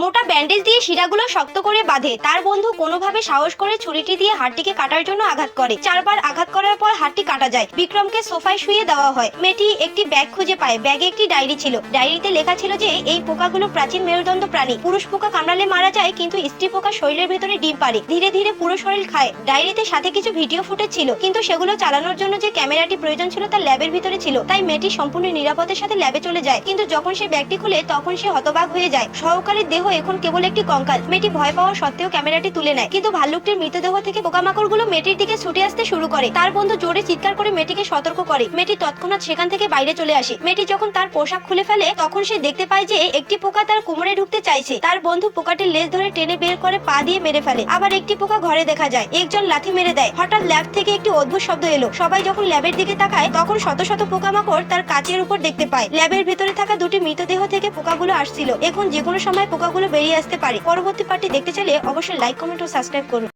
মোটা ব্যান্ডেজ দিয়ে শিরাগুলো শক্ত করে বাঁধে। তার বন্ধু কোনোভাবে সাহস করে ছুরিটি দিয়ে হাড়টিকে কাটার জন্য আঘাত করে। চারবার আঘাত করার পর হাড়টি কাটা যায়। বিক্রমকে সোফায় শুয়ে দেওয়া হয়। মেয়েটি একটি ব্যাগ খুঁজে পায়। ব্যাগে একটি ডায়েরি ছিল। ডায়েরিতে লেখা ছিল যে, এই পোকাগুলো প্রাচীন মেরুদণ্ড প্রাণী। পুরুষ পোকা কামড়ালে মারা যায়, কিন্তু স্ত্রী পোকা শরীরের ভেতরে ডিম পারে ধীরে ধীরে পুরো শরীর খায়। ডায়েরিতে সাথে কিছু ভিডিও ফুটেজ ছিল, কিন্তু সেগুলো চালানোর জন্য যে ক্যামেরাটি প্রয়োজন ছিল তা ল্যাবের ভিতরে ছিল। তাই মেয়েটি সম্পূর্ণ নিরাপদের সাথে ল্যাবে চলে যায়। কিন্তু যখন সে ব্যাগটি খুলে, তখন সে হতবাক হয়ে যায়। সহকারীর দেহ এখন কেবল একটি কঙ্কাল। মেয়েটি ভয় পাওয়া সত্ত্বেও ক্যামেরাটি তুলে নেয়। কিন্তু ভাল্লুকটির মৃতদেহ থেকে পোকামাকড়গুলো মেয়েটির দিকে ছুটে আসতে শুরু করে। তার বন্ধু জোরে চিৎকার করে মেয়েটিকে সতর্ক করে। মেয়েটি তৎক্ষণাৎ সেখান থেকে বাইরে চলে আসে। মেয়েটি যখন তার পোশাক খুলে ফেলে, তখন সে দেখতে পায় যে একটি পোকা তার কোমরে ঢুকতে চাইছে। তার বন্ধু পোকাটির লেজ ধরে টেনে বের করে পা দিয়ে মেরে ফেলে। আবার একটি পোকা ঘরে দেখা যায়। একজন লাথি মেরে দেয়। হঠাৎ ল্যাব থেকে একটি অদ্ভুত শব্দ এলো। সবাই যখন ল্যাবের দিকে তাকায়, তখন শত শত পোকামাকড় তার কাচের উপর দেখতে পায়। ল্যাবের ভেতরে থাকা দুটি মৃতদেহ থেকে পোকাগুলো আসছিল। এখন যে কোনো সময় পোকাগুলো বেরিয়ে আসতে পারে। পরবর্তী পার্টি দেখতে চাইলে অবশ্যই লাইক কমেন্ট ও সাবস্ক্রাইব করুন।